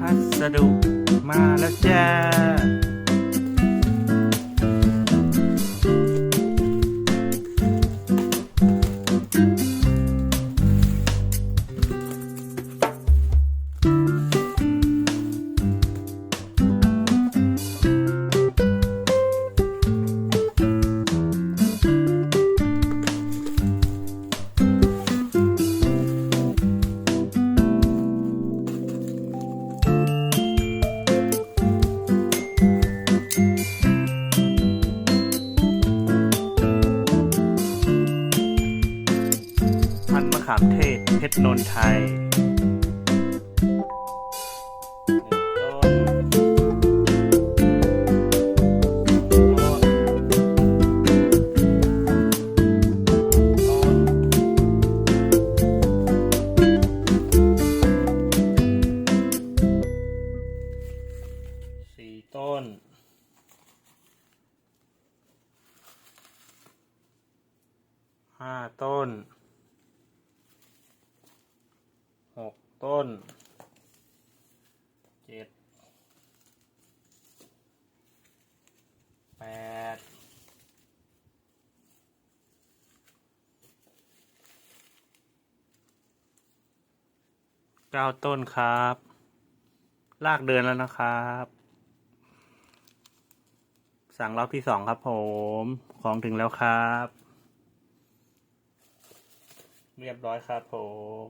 พัสดุมาแล้วจ้า พันธุ์มะขามเทศ เพชรนนไทยสี่ต้นห้าต้น หกต้นเจ็ดแปดเก้าต้นครับ ลากเดินแล้วนะครับ สั่งรอบที่สองครับผม ของถึงแล้วครับ เรียบร้อยครับผม